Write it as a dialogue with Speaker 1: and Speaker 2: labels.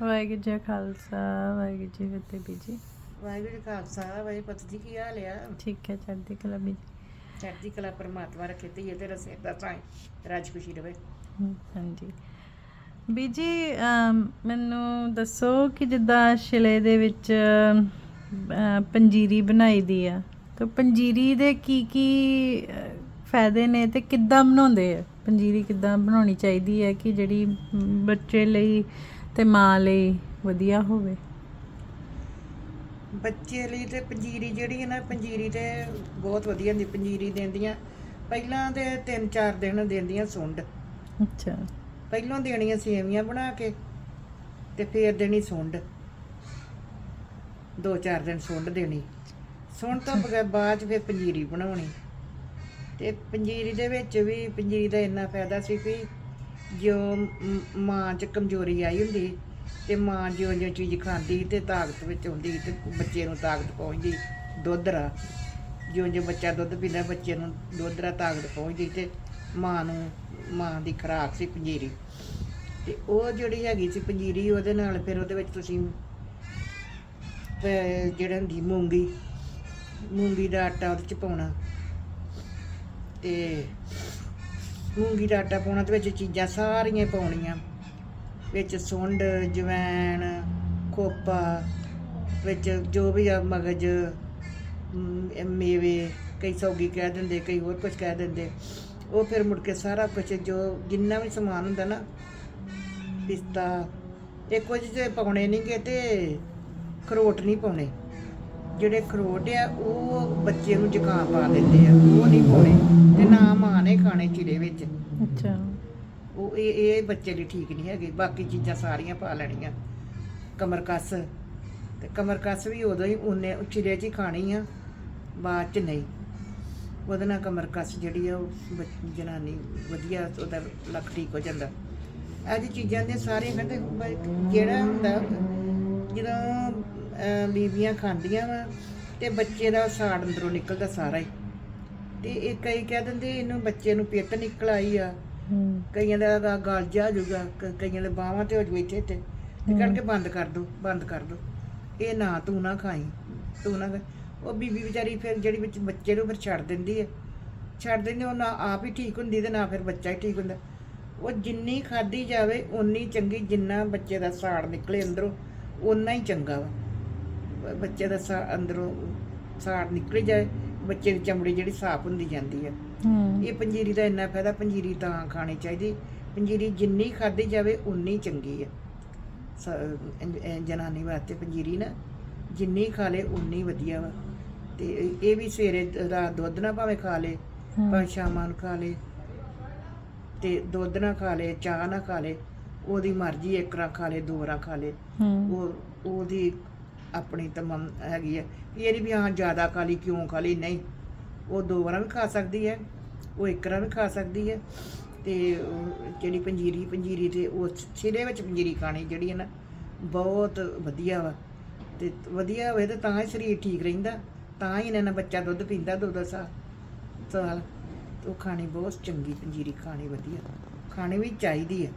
Speaker 1: ਵਾਹਿਗੁਰੂ ਜੀ ਕਾ ਖਾਲਸਾ ਵਾਹਿਗੁਰੂ ਜੀ ਕੀ ਫਤਿਹ ਬੀਜੀ
Speaker 2: ਵਾਹਿਗੁਰੂ ਜੀ ਕਾ ਖਾਲਸਾ ਵਾਹਿਗੁਰੂ ਪਤ ਜੀ ਕੀ ਹਾਲ ਆ?
Speaker 1: ਠੀਕ ਹੈ ਚੜ੍ਹਦੀ ਕਲਾ ਬੀਜੀ
Speaker 2: ਚੜ੍ਹਦੀ ਕਲਾ ਪਰਮਾਤਮਾ ਰੱਖੇ ਤੇ ਇਹ ਤੇ ਰਸੇ ਦਾ ਸਾਈ ਰਾਜ ਖੁਸ਼ੀ ਰਵੇ।
Speaker 1: ਹਾਂਜੀ। ਬੀਜੀ ਮੈਨੂੰ ਦੱਸੋ ਕਿ ਜਿੱਦਾਂ ਸ਼ਿਲੇ ਦੇ ਵਿੱਚ ਪੰਜੀਰੀ ਬਣਾਈ ਦੀ ਆ ਤਾਂ ਪੰਜੀਰੀ ਦੇ ਕੀ ਕੀ ਫਾਇਦੇ ਨੇ ਤੇ ਕਿੱਦਾਂ ਬਣਾਉਂਦੇ ਆ? ਪੰਜੀਰੀ ਕਿੱਦਾਂ ਬਣਾਉਣੀ ਚਾਹੀਦੀ ਹੈ ਕਿ ਜਿਹੜੀ ਬੱਚੇ ਲਈ ਤੇ ਮਾਂ ਲਈ ਵਧੀਆ ਹੋਵੇ।
Speaker 2: ਬੱਚੇ ਲਈ ਤੇ ਪੰਜੀਰੀ ਜਿਹੜੀ ਹੈ ਨਾ ਪੰਜੀਰੀ ਤੇ ਬਹੁਤ ਵਧੀਆ ਹੁੰਦੀ ਪੰਜੀਰੀ ਦਿੰਦੀਆਂ। ਪਹਿਲਾਂ ਤੇ 3-4 ਦਿਨ ਦਿੰਦੀਆਂ ਸੁੰਡ।
Speaker 1: ਅੱਛਾ।
Speaker 2: ਪਹਿਲਾਂ ਦੇਣੀਆਂ ਸੇਵੀਆਂ ਬਣਾ ਕੇ ਤੇ ਫੇਰ ਦੇਣੀ ਸੁੰਡ। 2-4 ਦਿਨ ਸੁੰਡ ਦੇਣੀ। ਸੁੰਡ ਤੋਂ ਬਗੈਰ ਬਾਅਦ ਫਿਰ ਪੰਜੀਰੀ ਬਣਾਉਣੀ। ਤੇ ਪੰਜੀਰੀ ਦੇ ਵਿੱਚ ਵੀ ਪੰਜੀਰੀ ਦਾ ਇੰਨਾ ਫਾਇਦਾ ਸੀ ਕਿ ਜਿਉਂ ਮ- ਮਾਂ 'ਚ ਕਮਜ਼ੋਰੀ ਆਈ ਹੁੰਦੀ ਤੇ ਮਾਂ ਜਿਉਂ ਜਿਉਂ ਚੀਜ਼ ਖਾਂਦੀ ਤੇ ਤਾਕਤ ਵਿੱਚ ਆਉਂਦੀ ਤੇ ਬੱਚੇ ਨੂੰ ਤਾਕਤ ਪਹੁੰਚਦੀ ਦੁੱਧ ਰਾ ਜਿਉਂ ਜਿਉਂ ਬੱਚਾ ਦੁੱਧ ਪੀਂਦਾ, ਬੱਚੇ ਨੂੰ ਦੁੱਧ ਰਾ ਤਾਕਤ ਪਹੁੰਚਦੀ ਤੇ ਮਾਂ ਨੂੰ, ਮਾਂ ਦੀ ਖੁਰਾਕ ਸੀ ਪੰਜੀਰੀ। ਤੇ ਉਹ ਜਿਹੜੀ ਹੈਗੀ ਸੀ ਪੰਜੀਰੀ, ਉਹਦੇ ਨਾਲ ਫਿਰ ਉਹਦੇ ਵਿੱਚ ਤੁਸੀਂ, ਅਹ, ਜਿਹੜਾ ਹੁੰਦੀ ਮੂੰਗੀ ਮੂੰਗੀ ਦਾ ਆਟਾ ਉਹਦੇ ਚ ਪਾਉਣਾ। ਤੇ ਮੂੰਗੀ ਦਾ ਆਟਾ ਪਾਉਣਾ ਤੇ ਵਿੱਚ ਚੀਜ਼ਾਂ ਸਾਰੀਆਂ ਪਾਉਣੀਆਂ। ਵਿੱਚ ਸੁੰਡ, ਜਵੈਣ, ਖੋਪਾ, ਵਿੱਚ ਜੋ ਵੀ ਆ ਮਗਜ ਮੇਵੇ, ਕਈ ਸੌਗੀ ਕਹਿ ਦਿੰਦੇ, ਕਈ ਹੋਰ ਕੁਝ ਕਹਿ ਦਿੰਦੇ। ਉਹ ਫਿਰ ਮੁੜ ਕੇ ਸਾਰਾ ਕੁਝ ਜੋ ਜਿੰਨਾ ਵੀ ਸਮਾਨ ਹੁੰਦਾ ਨਾ, ਪਿਸਤਾ, ਇਹ ਕੁਝ ਜੇ ਪਾਉਣੇ ਨਹੀਂਗੇ ਤੇ ਖਰੋਟ ਨਹੀਂ ਪਾਉਣੇ। ਜਿਹੜੇ ਖਰੋਟ ਆ ਉਹ ਬੱਚੇ ਨੂੰ ਜ਼ੁਕਾਮ ਪਾ ਦਿੰਦੇ ਆ। ਉਹ ਨਹੀਂ ਪਾਉਣੇ ਤੇ ਨਾ ਮਾਂ ਨੇ ਖਾਣੇ ਚਿੜੇ ਵਿੱਚ।
Speaker 1: ਅੱਛਾ।
Speaker 2: ਉਹ ਇਹ ਇਹ ਬੱਚੇ ਲਈ ਠੀਕ ਨਹੀਂ ਹੈਗੇ ਬਾਕੀ ਚੀਜ਼ਾਂ ਸਾਰੀਆਂ ਪਾ ਲੈਣੀਆਂ। ਕਮਰ ਕੱਸ ਤੇ ਕਮਰ ਕੱਸ ਵੀ ਉਦੋਂ ਹੀ ਉਹਨੇ ਚਿੜੇ 'ਚ ਹੀ ਖਾਣੀ ਆ ਬਾਅਦ 'ਚ ਨਹੀਂ। ਉਹਦੇ ਨਾਲ ਕਮਰ ਕੱਸ ਜਿਹੜੀ ਆ ਉਹ ਜਨਾਨੀ ਵਧੀਆ ਉਹਦਾ ਲੱਕ ਠੀਕ ਹੋ ਜਾਂਦਾ। ਇਹ ਜੀ ਚੀਜ਼ਾਂ ਦੇ ਸਾਰੇ ਕਹਿੰਦੇ ਜਿਹੜਾ ਹੁੰਦਾ ਜਦੋਂ ਬੀਬੀਆਂ ਖਾਂਦੀਆਂ ਵਾ ਤੇ ਬੱਚੇ ਦਾ ਸਾੜ ਅੰਦਰੋਂ ਨਿਕਲਦਾ ਸਾਰਾ ਹੀ। ਤੇ ਇਹ ਕਈ ਕਹਿ ਦਿੰਦੇ ਇਹਨੂੰ ਬੱਚੇ ਨੂੰ ਪਿੱਤ ਨਿਕਲ ਆਈ ਆ। ਕਈਆਂ ਦਾ ਗਲ ਜਾ ਜੂਗਾ ਕਈਆਂ ਦੇ ਬਾਹਾਂ ਤੇ ਹੋ ਜੂ ਇੱਥੇ ਤੇ ਤੇ ਕਰਕੇ ਬੰਦ ਕਰ ਦੋ ਬੰਦ ਕਰ ਦੋ। ਇਹ ਨਾ ਤੂੰ ਨਾ ਖਾਈ ਤੂੰ ਨਾ ਉਹ ਬੀਬੀ ਵਿਚਾਰੀ ਫਿਰ ਜਿਹੜੀ ਵਿੱਚ ਬੱਚੇ ਨੂੰ ਫਿਰ ਛੱਡ ਦਿੰਦੀ ਹੈ ਛੱਡ ਦਿੰਦੀ ਉਹ ਨਾ ਆਪ ਹੀ ਠੀਕ ਹੁੰਦੀ ਤੇ ਨਾ ਫਿਰ ਬੱਚਾ ਹੀ ਠੀਕ ਹੁੰਦਾ। ਉਹ ਜਿੰਨੀ ਖਾਦੀ ਜਾਵੇ ਓਨੀ ਚੰਗੀ ਜਿੰਨਾ ਬੱਚੇ ਦਾ ਸਾੜ ਨਿਕਲੇ ਅੰਦਰੋਂ ਓਨਾ ਹੀ ਚੰਗਾ ਵਾ। ਬੱਚੇ ਦਾ ਸਾ ਅੰਦਰੋਂ ਸਾੜ ਨਿਕਲ ਜਾਏ ਬੱਚੇ ਦੀ ਚਮੜੀ ਜਿਹੜੀ ਸਾਫ਼ ਹੁੰਦੀ ਜਾਂਦੀ ਹੈ। ਇਹ ਪੰਜੀਰੀ ਦਾ ਇੰਨਾ ਫਾਇਦਾ ਪੰਜੀਰੀ ਤਾਂ ਖਾਣੀ ਚਾਹੀਦੀ। ਪੰਜੀਰੀ ਜਿੰਨੀ ਖਾਧੀ ਜਾਵੇ ਉਨੀ ਚੰਗੀ ਹੈ ਜਨਾਨੀ ਵਾਸਤੇ ਪੰਜੀਰੀ ਨਾ ਜਿੰਨੀ ਖਾ ਲੇ ਉਨੀ ਵਧੀਆ ਵਾ। ਤੇ ਇਹ- ਵੀ ਸਵੇਰੇ ਰਾਤ ਦੁੱਧ ਨਾਲ ਭਾਵੇਂ ਖਾ ਲੇ। ਭਾਵੇਂ ਸ਼ਾਮਾਂ ਨੂੰ ਖਾ ਲੇ। ਤੇ ਦੁੱਧ ਨਾਲ ਖਾ ਲੇ ਚਾਹ ਨਾਲ ਖਾ ਲੇ ਉਹਦੀ ਮਰਜ਼ੀ ਇੱਕ ਰਾਂ ਖਾ ਲੇ ਦੋ ਰਾਂ ਖਾ ਲੇ। ਉਹ ਉਹਦੀ ਆਪਣੀ ਤਮਮ ਹੈਗੀ ਹੈ ਇਹ ਇਹਦੀ ਵੀ ਹਾਂ ਜ਼ਿਆਦਾ ਖਾ ਲਈ, ਕਿਉਂ ਖਾ ਲਈ? ਨਹੀਂ। ਉਹ ਦੋ ਵਾਰਾਂ ਵੀ ਖਾ ਸਕਦੀ ਹੈ। ਉਹ ਇੱਕ ਵਾਰ ਵੀ ਖਾ ਸਕਦੀ ਹੈ। ਤੇ ਜਿਹੜੀ ਪੰਜੀਰੀ ਪੰਜੀਰੀ ਤੇ ਉਹ ਸਿਰੇ ਵਿੱਚ ਪੰਜੀਰੀ ਖਾਣੀ ਜਿਹੜੀ ਹੈ ਨਾ, ਬਹੁਤ ਵਧੀਆ ਵਾ। ਤੇ ਵਧੀਆ ਹੋਵੇ ਤੇ ਤਾਂ ਹੀ ਸਰੀਰ ਠੀਕ ਰਹਿੰਦਾ। ਤਾਂ ਹੀ ਇਹਨਾਂ ਨਾਲ ਬੱਚਾ ਦੁੱਧ ਪੀਂਦਾ ਦੋ ਦੋ ਸਾਲ ਸਾਲ। ਤੇ ਉਹ ਖਾਣੀ ਬਹੁਤ ਚੰਗੀ ਪੰਜੀਰੀ, ਖਾਣੀ ਵਧੀਆ। ਖਾਣੀ ਵੀ ਚਾਹੀਦੀ ਹੈ।